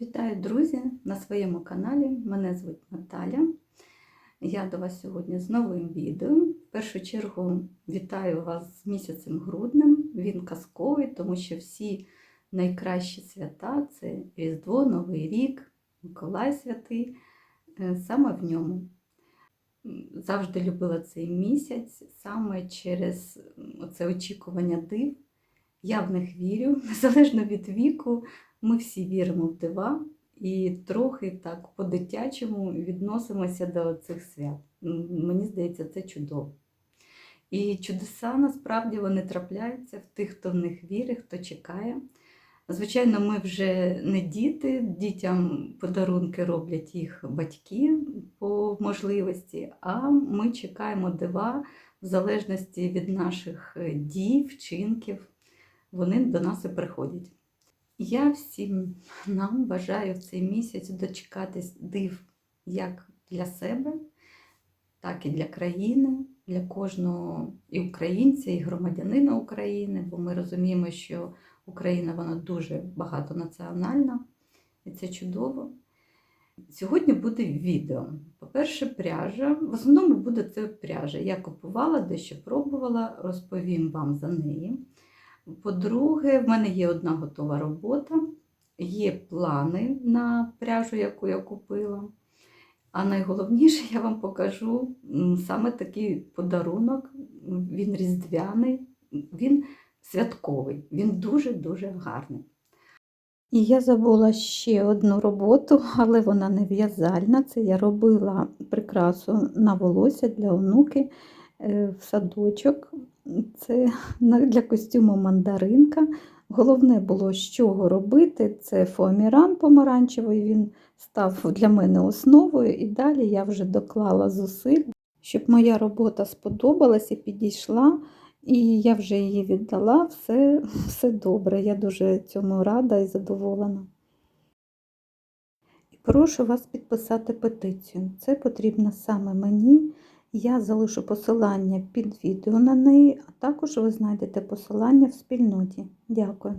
Вітаю, друзі, на своєму каналі. Мене звуть Наталя. Я до вас сьогодні з новим відео. В першу чергу вітаю вас з місяцем груднем. Він казковий, тому що всі найкращі свята це Різдво, Новий рік, Миколай Святий. е, Саме в ньому. Завжди любила цей місяць, саме через це очікування див. Я в них вірю, незалежно від віку. Ми всі віримо в дива і трохи так по-дитячому відносимося до цих свят. Мені здається, це чудово. І чудеса насправді вони трапляються в тих, хто в них вірить, хто чекає. Звичайно, ми вже не діти, дітям подарунки роблять їх батьки по можливості, а ми чекаємо дива в залежності від наших дій, вчинків. Вони до нас і приходять. Я всім нам бажаю в цей місяць дочекатись див як для себе, так і для країни, для кожного і українця, і громадянина України, бо ми розуміємо, що Україна вона дуже багатонаціональна, і це чудово. Сьогодні буде відео. По-перше, пряжа. В основному буде це пряжа. Я купувала, дещо пробувала, розповім вам за неї. По-друге, в мене є одна готова робота, є плани на пряжу, яку я купила. А найголовніше я вам покажу саме такий подарунок. Він різдвяний, він святковий, він дуже-дуже гарний. І я забула ще одну роботу, але вона не в'язальна. Це я робила прикрасу на волосся для онуки в садочок. Це для костюму мандаринка. Головне було, з чого робити. Це фоаміран помаранчевий, він став для мене основою, і далі я вже доклала зусиль, щоб моя робота сподобалась і підійшла. І я вже її віддала, все, все добре. Я дуже цьому рада і задоволена. Прошу вас підписати петицію. Це потрібно саме мені. Я залишу посилання під відео на неї, а також ви знайдете посилання в спільноті. Дякую.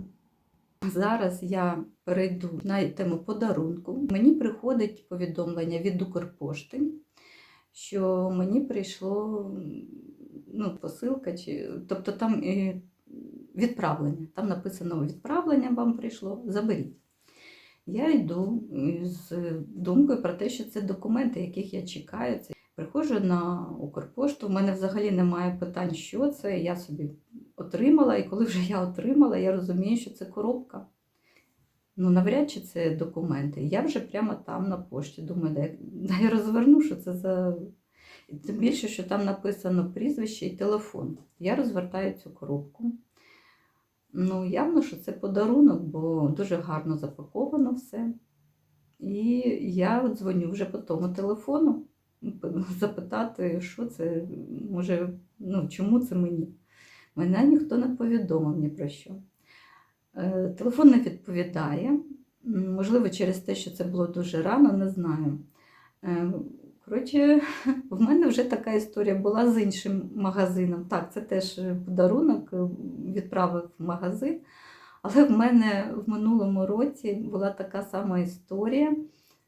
Зараз я перейду на тему подарунку. Мені приходить повідомлення від Укрпошти, що мені прийшло ну, посилка, чи, тобто там е, відправлення. Там написано відправлення вам прийшло, заберіть. Я йду з думкою про те, що це документи, яких я чекаю. Приходжу на Укрпошту, в мене взагалі немає питань, що це. Я собі отримала, і коли вже я отримала, я розумію, що це коробка. Ну, навряд чи це документи. Я вже прямо там на пошті. Думаю, я- да я розверну, що це за. Тим більше, що там написано прізвище і телефон. Я розвертаю цю коробку. Ну, явно, що це подарунок, бо дуже гарно запаковано все. І я дзвоню вже по тому телефону запитати, що це, може, ну, чому це мені. Мене ніхто не повідомив ні про що. Е, Телефон не відповідає. Можливо, через те, що це було дуже рано, не знаю. Е, Коротше, в мене вже така історія була з іншим магазином. Так, це теж подарунок, е, відправив в магазин. Але в мене в минулому році була така сама історія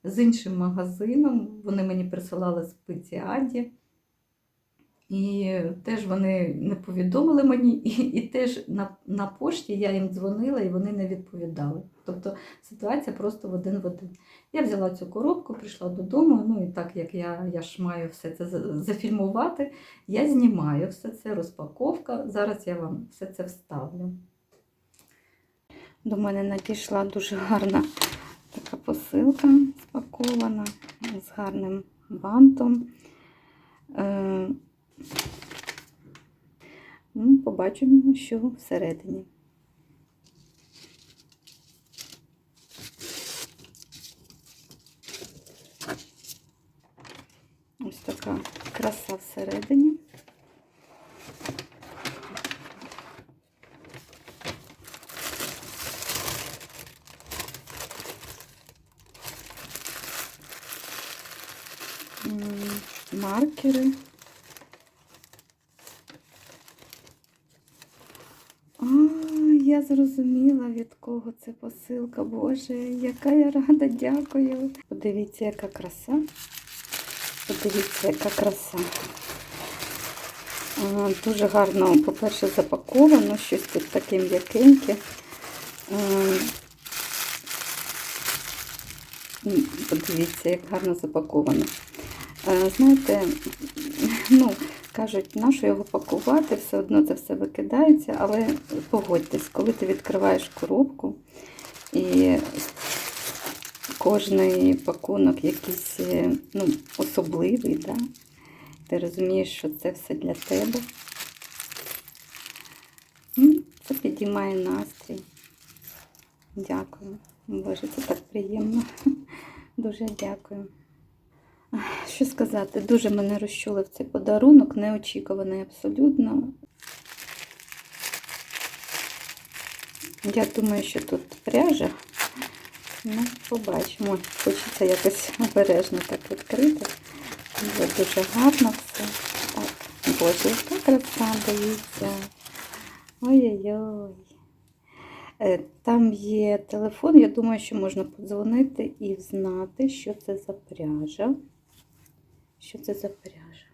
з іншим магазином. Вони мені присилали спиці Аді. І теж вони не повідомили мені, і, і теж на, на пошті я їм дзвонила і вони не відповідали. Тобто ситуація просто в один в один. Я взяла цю коробку, прийшла додому. Ну і так як я, я ж маю все це зафільмувати, я знімаю все це, розпаковка. Зараз я вам все це вставлю. До мене надійшла дуже гарна така посилка спакована з гарним бантом. Е, ну, Побачимо, що всередині. Ось така краса всередині. М, Маркери. А, я я зрозуміла, від кого це посилка. Боже, яка я рада, дякую. Подивіться, яка краса. Подивіться, яка краса. Дуже гарно, по-перше, запаковано, щось тут таке м'якеньке. Подивіться, як гарно запаковано. Знаєте, ну, кажуть, нащо його пакувати, все одно це все викидається, але погодьтесь, коли ти відкриваєш коробку і кожний пакунок якийсь е, ну, особливий, да? ти розумієш, що це все для тебе. Це підіймає настрій. Дякую. Боже, це так приємно. Дуже дякую. Що сказати, дуже мене розчулив цей подарунок, неочікуваний абсолютно. Я думаю, що тут пряжа. Ну, побачимо. Хочеться якось обережно так відкрити. Було дуже гарно все. Так, боже, яка краса дивіться. Ой-ой-ой. Е, Там є телефон, я думаю, що можна подзвонити і знати, що це за пряжа. Що це за пряжа?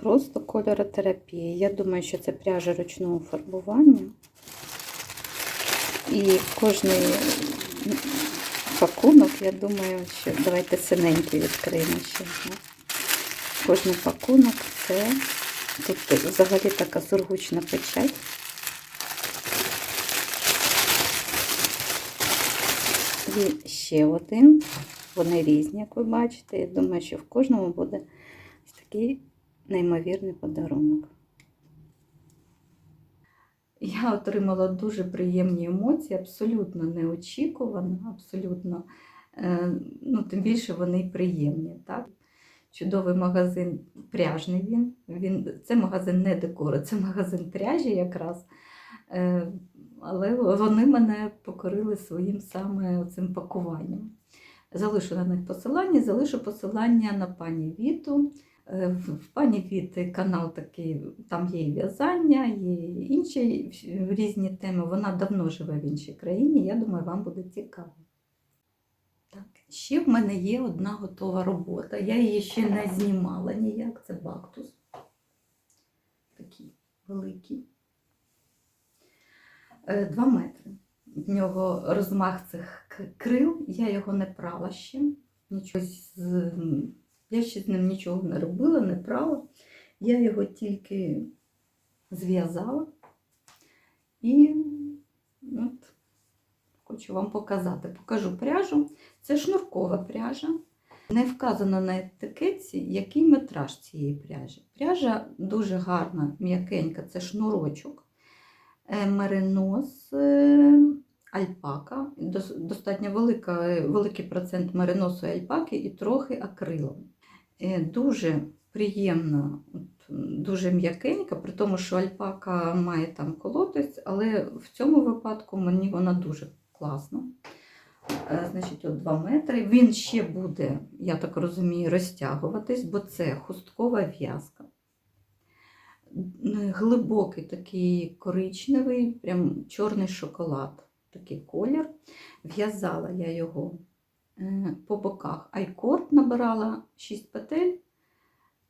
Просто кольоротерапія. Я думаю, що це пряжа ручного фарбування. І кожний пакунок, я думаю, що давайте синенький відкриємо ще. Кожний пакунок це тут взагалі така сургучна печать. І ще один. Вони різні, як ви бачите. Я думаю, що в кожному буде ось такий неймовірний подарунок. Я отримала дуже приємні емоції, абсолютно неочікувано, абсолютно, е, ну, тим більше вони приємні. Так? Чудовий магазин, пряжний він. він. Це магазин не декору, це магазин пряжі якраз. Е, Але вони мене покорили своїм саме цим пакуванням. Залишу на них посилання, залишу посилання на пані Віту. Е, В пані Віти канал такий, там є і в'язання, є інші різні теми. Вона давно живе в іншій країні. Я думаю, вам буде цікаво. Так, ще в мене є одна готова робота. Я її ще не знімала ніяк. Це бактус. Такий великий. Е, Два метри. В нього розмах цих крил, я його не прала ще. Нічого з... Я ще з ним нічого не робила, не прала. Я його тільки зв'язала. І от, хочу вам показати. Покажу пряжу. Це шнуркова пряжа. Не вказано на етикетці, який метраж цієї пряжі. Пряжа дуже гарна, м'якенька, це шнурочок. Е, Меринос е, альпака. Достатньо велика, великий процент мериносу і альпаки і трохи акрилом. Е, Дуже приємна, дуже м'якенька, при тому, що альпака має там колотись, але в цьому випадку мені вона дуже класна. Е, Значить, от 2 метри. Він ще буде, я так розумію, розтягуватись, бо це хусткова в'язка. Глибокий такий коричневий, прям чорний шоколад, такий колір. В'язала я його е, по боках айкорд набирала 6 петель,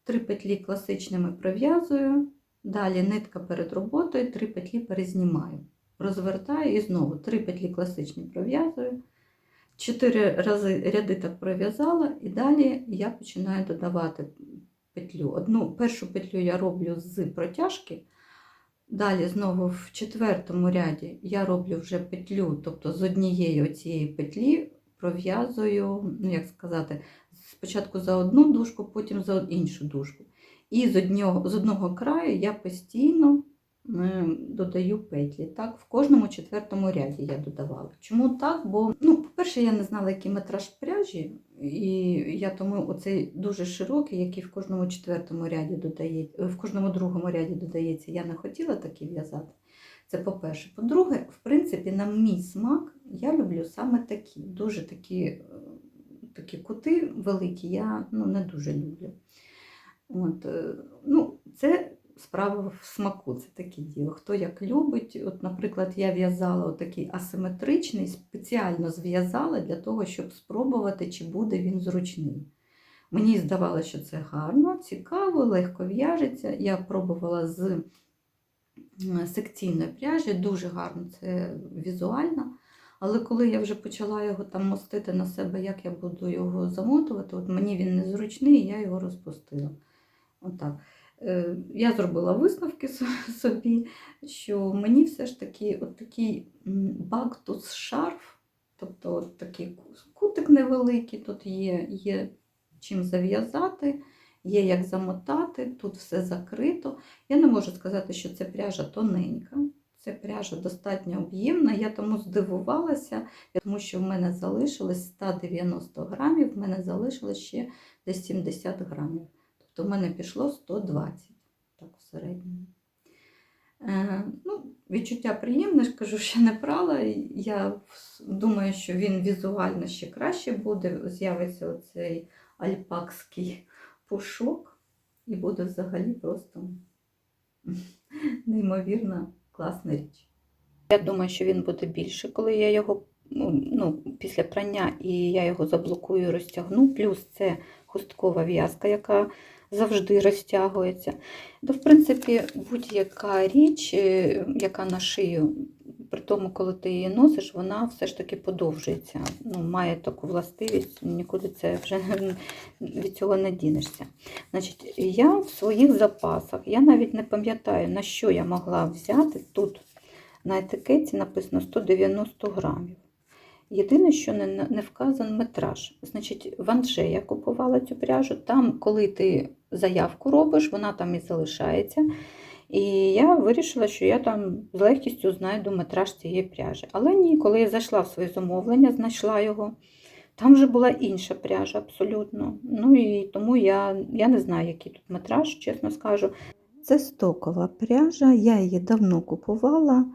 3 петлі класичними пров'язую, далі нитка перед роботою, 3 петлі перезнімаю. Розвертаю і знову 3 петлі класичні пров'язую. 4 рази ряди так пров'язала, і далі я починаю додавати петлю. Одну першу петлю я роблю з протяжки. Далі знову в четвертому ряді я роблю вже петлю, тобто з однієї цієї петлі пров'язую, ну як сказати, спочатку за одну дужку, потім за іншу дужку. І з одного, з одного краю я постійно додаю петлі. Так, в кожному четвертому ряді я додавала. Чому так? Бо, ну, по-перше, я не знала, який метраж пряжі, і я тому оцей дуже широкий, який в кожному четвертому ряді додається, в кожному другому ряді додається, я не хотіла такі в'язати. Це по-перше. По-друге, в принципі, на мій смак я люблю саме такі, дуже такі, е, такі кути великі, я ну, не дуже люблю. От, е, ну, це справа в смаку, це таке діло. Хто як любить. От, наприклад, я в'язала такий асиметричний, спеціально зв'язала для того, щоб спробувати, чи буде він зручний. Мені здавалося, що це гарно, цікаво, легко в'яжеться. Я пробувала з секційної пряжі, дуже гарно це візуально. Але коли я вже почала його там мостити на себе, як я буду його замотувати, от мені він незручний, і я його розпустила. Отак. Е, Я зробила висновки собі, що мені все ж таки от такий бактус шарф, тобто от такий кутик невеликий, тут є, є чим зав'язати, є як замотати, тут все закрито. Я не можу сказати, що це пряжа тоненька. Це пряжа достатньо об'ємна. Я тому здивувалася, тому що в мене залишилось 190 грамів, в мене залишилось ще десь 70 грамів. Тобто в мене пішло 120 так в середньому. Е, ну, відчуття приємне, кажу, ще не прала. Я думаю, що він візуально ще краще буде. З'явиться оцей альпакський пушок, і буде взагалі просто неймовірно класна річ. Я думаю, що він буде більше, коли я його ну, ну, після прання і я його заблокую розтягну. Плюс це хусткова в'язка, яка завжди розтягується. То, в принципі, будь-яка річ, е, яка на шию, при тому, коли ти її носиш, вона все ж таки подовжується. Ну, має таку властивість, нікуди це вже від цього не дінешся. Значить, я в своїх запасах, я навіть не пам'ятаю, на що я могла взяти тут. На етикеті написано 190 грамів. Єдине, що не, не вказан метраж. Значить, в Анже я купувала цю пряжу. Там, коли ти заявку робиш, вона там і залишається. І я вирішила, що я там з легкістю знайду метраж цієї пряжі. Але ні, коли я зайшла в своє замовлення, знайшла його. Там вже була інша пряжа абсолютно. Ну і тому я, я не знаю, який тут метраж, чесно скажу. Це стокова пряжа, я її давно купувала.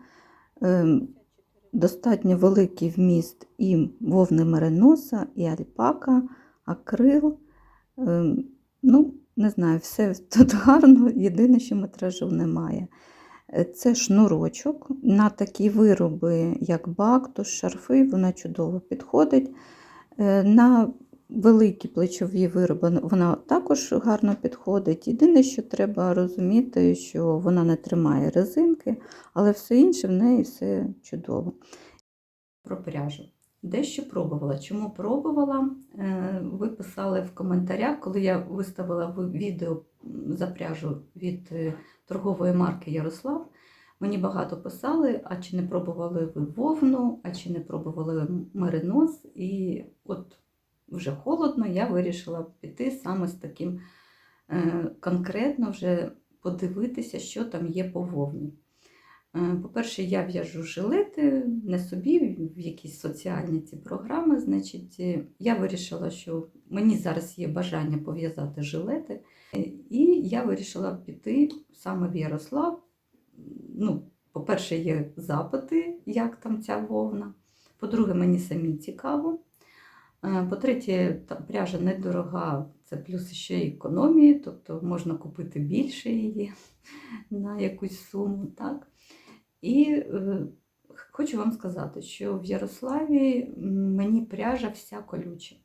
Достатньо великий вміст і вовни мериноса, і альпака, акрил. Ем, Ну, не знаю, все тут гарно, єдине, що метражу немає. Е, Це шнурочок на такі вироби, як бактус, шарфи, вона чудово підходить. Е, На великі плечові вироби вона також гарно підходить. Єдине, що треба розуміти, що вона не тримає резинки, але все інше в неї все чудово. Про пряжу. Дещо пробувала. Чому пробувала? Е, Ви писали в коментарях, коли я виставила відео за пряжу від е, торгової марки Ярослав. Мені багато писали, а чи не пробували ви вовну, а чи не пробували меринос. І от вже холодно, я вирішила піти саме з таким е, конкретно вже подивитися, що там є по вовні. Е, По-перше, я в'яжу жилети не собі, в якісь соціальні ці програми. Значить, е, я вирішила, що мені зараз є бажання пов'язати жилети, і я вирішила піти саме в Ярослав. Ну, по-перше, є запити, як там ця вовна. По-друге, мені самі цікаво. Е, По-третє, та пряжа недорога, це плюс ще й економії, тобто можна купити більше її на якусь суму. Так? І е, хочу вам сказати, що в Ярославі мені пряжа вся колюча.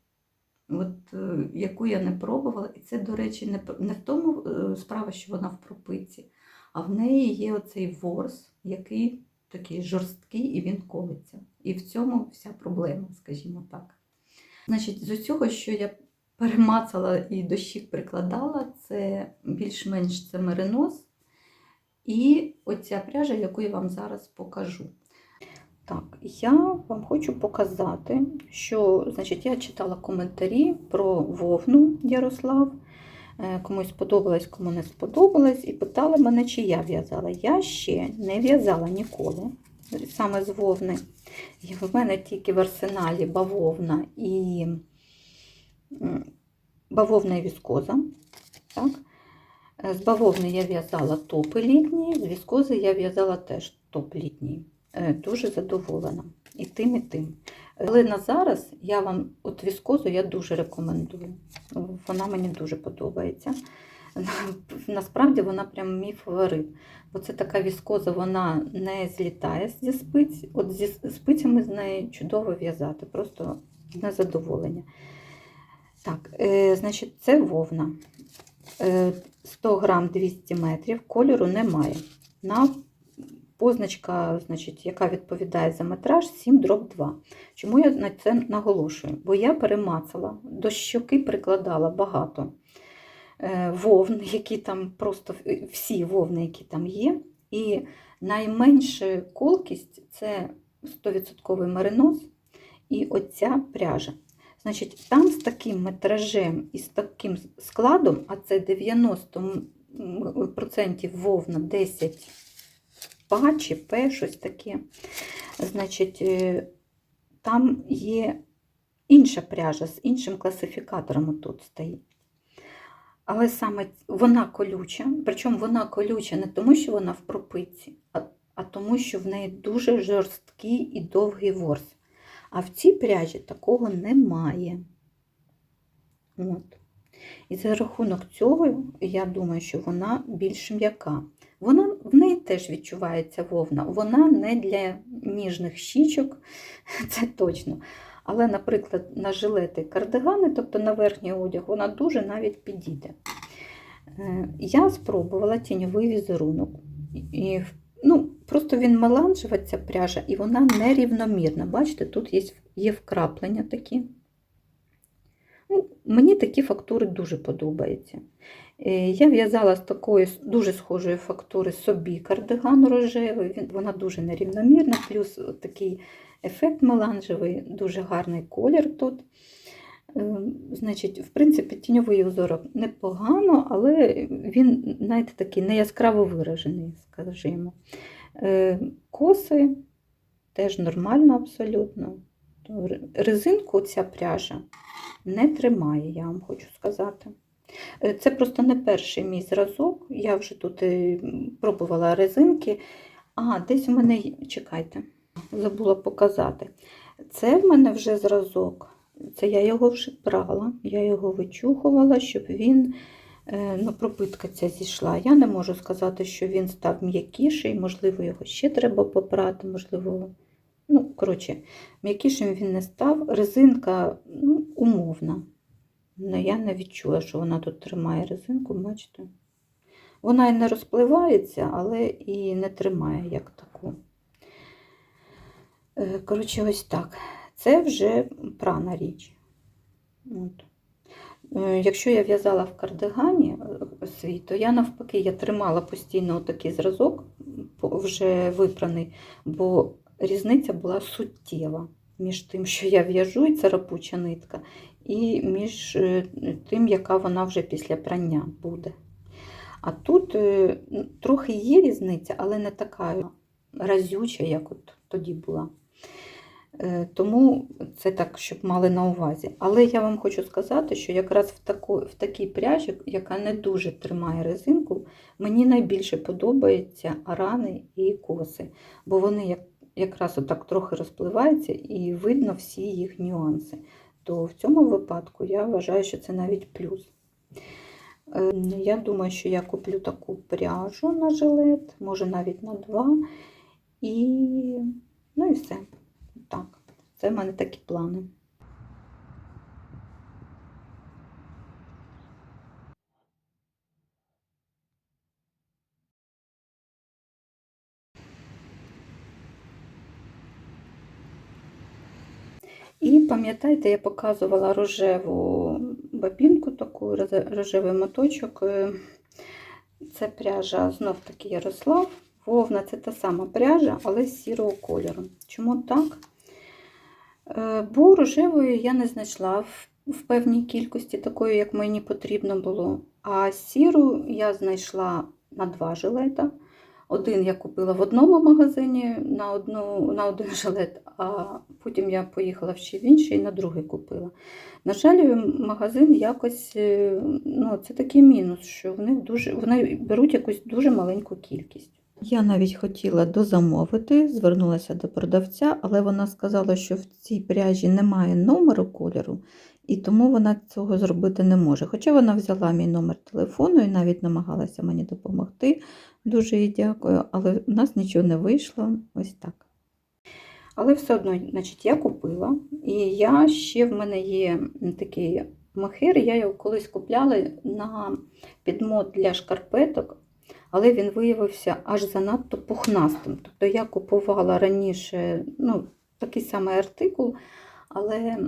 От, е, яку я не пробувала, і це, до речі, не, не в тому справа, що вона в пропиці, а в неї є оцей ворс, який такий жорсткий і він колиться. І в цьому вся проблема, скажімо так. Значить, з усього, що я перемацала і до щік прикладала, це більш-менш це меринос. І оця пряжа, яку я вам зараз покажу. Так, я вам хочу показати, що значить, я читала коментарі про вовну Ярослав. Е, Комусь сподобалось, кому не сподобалось, і питала мене, чи я в'язала. Я ще не в'язала ніколи, саме з вовни. І в мене тільки в арсеналі бавовна і бавовна і віскоза. Так? З бавовни я в'язала топи літні, з віскози я в'язала теж топ літній. Е, Дуже задоволена. І тим, і тим. Але на зараз я вам от віскозу я дуже рекомендую. Вона мені дуже подобається. насправді вона прям мій фаворит. Бо це така віскоза, вона не злітає зі спиць. От зі спицями з нею чудово в'язати, просто на задоволення. Так, е, значить, це вовна. Е, 100 грам 200 метрів, кольору немає. На позначка, значить, яка відповідає за метраж 7 дроб 2. Чому я на це наголошую? Бо я перемацала, до щоки прикладала багато вовн, які там просто всі вовни, які там є. І найменша колкість це 100% меринос і оця пряжа. Значить, там з таким метражем і з таким складом, а це 90% вовна, 10 па чи П, щось таке. Значить, е, там є інша пряжа з іншим класифікатором тут стоїть. Але саме вона колюча, причому вона колюча не тому, що вона в пропитці, а, а тому, що в неї дуже жорсткий і довгий ворс. А в цій пряжі такого немає. От. І за рахунок цього, я думаю, що вона більш м'яка. Вона, В неї теж відчувається вовна. Вона не для ніжних щічок, це точно. Але, наприклад, на жилети кардигани, тобто на верхній одяг, вона дуже навіть підійде. Е, Я спробувала тіньовий візерунок. І, ну, Просто він меланжева, ця пряжа, і вона нерівномірна. Бачите, тут є є вкраплення такі. Ну, Мені такі фактури дуже подобаються. Е, Я в'язала з такої дуже схожої фактури собі кардиган рожевий, вона дуже нерівномірна, плюс такий ефект меланжевий, дуже гарний колір тут. Е, Значить, В принципі, тіньовий узорок непогано, але він, знаєте, такий не яскраво виражений, скажімо. Е, Коси теж нормально абсолютно. Резинку ця пряжа не тримає, я вам хочу сказати. Е, Це просто не перший мій зразок. Я вже тут пробувала резинки. А, десь у мене, чекайте, забула показати. Це в мене вже зразок. Це я його вже брала, я його вичухувала, щоб він, ну, пропитка ця зійшла. Я не можу сказати, що він став м'якіший, можливо, його ще треба попрати, можливо, ну, коротше, м'якішим він не став. Резинка ну, умовна. Ну, я не відчула, що вона тут тримає резинку, бачите? Вона і не розпливається, але і не тримає як таку. Е, Коротше, ось так. Це вже прана річ. От. Е, Якщо я в'язала в кардигані е, свій, то я навпаки я тримала постійно такий зразок, вже випраний, бо різниця була суттєва між тим, що я в'яжу, і це рапуча нитка, і між тим, яка вона вже після прання буде. А тут трохи є різниця, але не така разюча, як от тоді була. Тому це так, щоб мали на увазі. Але я вам хочу сказати, що якраз в таку, в такій пряжі, яка не дуже тримає резинку, мені найбільше подобаються арани і коси, бо вони як, якраз отак трохи розпливаються і видно всі їх нюанси. То в цьому випадку я вважаю, що це навіть плюс. Я думаю, що я куплю таку пряжу на жилет, може навіть на два. І, ну і все. Так, це в мене такі плани. І пам'ятаєте, я показувала рожеву бабінку, таку рожевий моточок. Це пряжа знов таки Ярослав. Вовна це та сама пряжа, але з сірого кольору. Чому так? Бо рожевої я не знайшла в певній кількості, такої, як мені потрібно було. А сіру я знайшла на два жилета. Один я купила в одному магазині на одну, на один жилет, а потім я поїхала ще в інший і на другий купила. На жаль, магазин якось, ну, це такий мінус, що вони дуже, вони беруть якусь дуже маленьку кількість. Я навіть хотіла дозамовити, звернулася до продавця, але вона сказала, що в цій пряжі немає номеру кольору, і тому вона цього зробити не може. Хоча вона взяла мій номер телефону і навіть намагалася мені допомогти. Дуже їй дякую, але в нас нічого не вийшло. Ось так. Але все одно, значить, я купила, і я ще в мене є такий махер, я його колись купляла на підмот для шкарпеток, але він виявився аж занадто пухнастим. Тобто я купувала раніше ну, такий самий артикул, але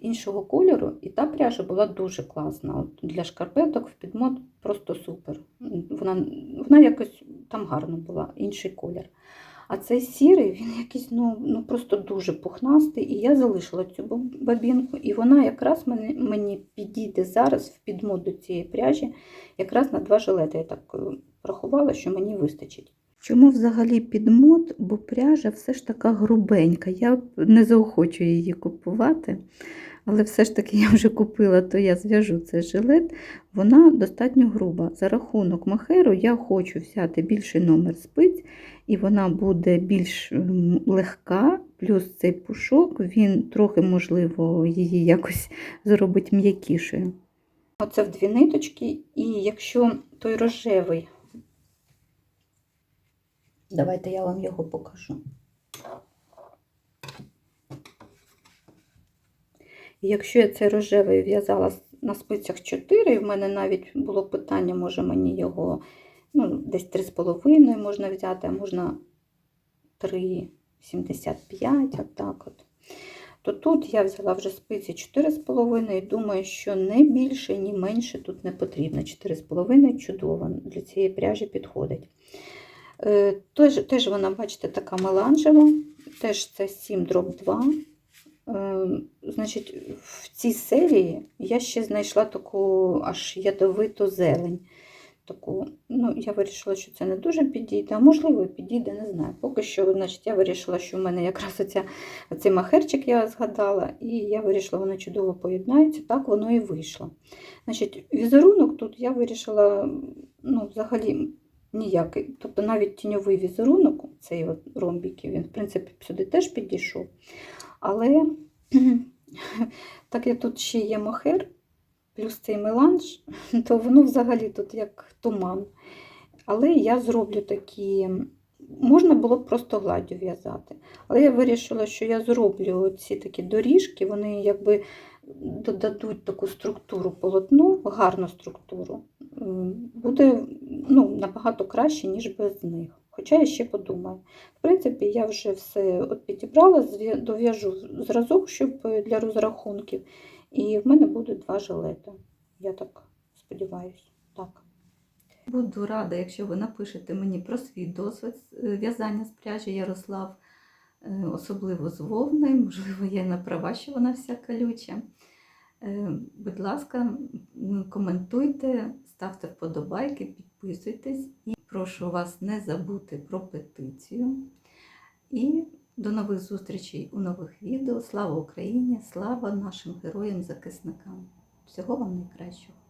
іншого кольору, і та пряжа була дуже класна. От для шкарпеток в підмот просто супер. Вона, вона якось там гарно була, інший колір. А цей сірий, він якийсь ну, ну просто дуже пухнастий. І я залишила цю бабінку, і вона якраз мені, мені підійде зараз в підмот до цієї пряжі, якраз на два жилети. Я так рахувала, що мені вистачить. Чому взагалі підмот? Бо пряжа все ж така грубенька. Я не заохочую її купувати. Але все ж таки я вже купила, то я зв'яжу цей жилет. Вона достатньо груба. За рахунок махеру я хочу взяти більший номер спиць, і вона буде більш легка, плюс цей пушок, він трохи, можливо, її якось зробить м'якішою. Оце в дві ниточки, і якщо той рожевий, давайте я вам його покажу. Якщо я цей рожевий в'язала на спицях 4, і в мене навіть було питання, може мені його ну, десь 3,5 можна взяти, а можна 3,75, отак от. То тут я взяла вже спиці 4,5 і думаю, що не більше, ні менше тут не потрібно. 4,5 чудово, для цієї пряжі підходить. Е, Теж, теж вона, бачите, така меланжева, теж це 7 дроб 2. Е, Значить, в цій серії я ще знайшла таку аж ядовиту зелень. Таку, ну, я вирішила, що це не дуже підійде, а можливо, підійде, не знаю. Поки що, значить, я вирішила, що в мене якраз оця, оцей махерчик я згадала, і я вирішила, воно чудово поєднається, так воно і вийшло. Значить, візерунок тут я вирішила, ну, взагалі ніякий. Тобто навіть тіньовий візерунок, цей от ромбіків, він, в принципі, сюди теж підійшов. Але так як тут ще є мохер, плюс цей меланж, то воно взагалі тут як туман. Але я зроблю такі, можна було б просто гладдю в'язати. Але я вирішила, що я зроблю ці такі доріжки, вони якби додадуть таку структуру полотну, гарну структуру. М, Буде ну, набагато краще, ніж без них. Хоча я ще подумаю. В принципі, я вже все от підібрала, дов'яжу зразок, щоб е, для розрахунків. І в мене буде два жилети. Я так сподіваюся. Так. Буду рада, якщо ви напишете мені про свій досвід е, в'язання з пряжі Ярослав, е, особливо з вовни. Можливо, я не права, що вона вся колюча. Е, Будь ласка, коментуйте, ставте вподобайки, підписуйтесь і прошу вас не забути про петицію. І до нових зустрічей у нових відео. Слава Україні! Слава нашим героям-захисникам! Всього вам найкращого!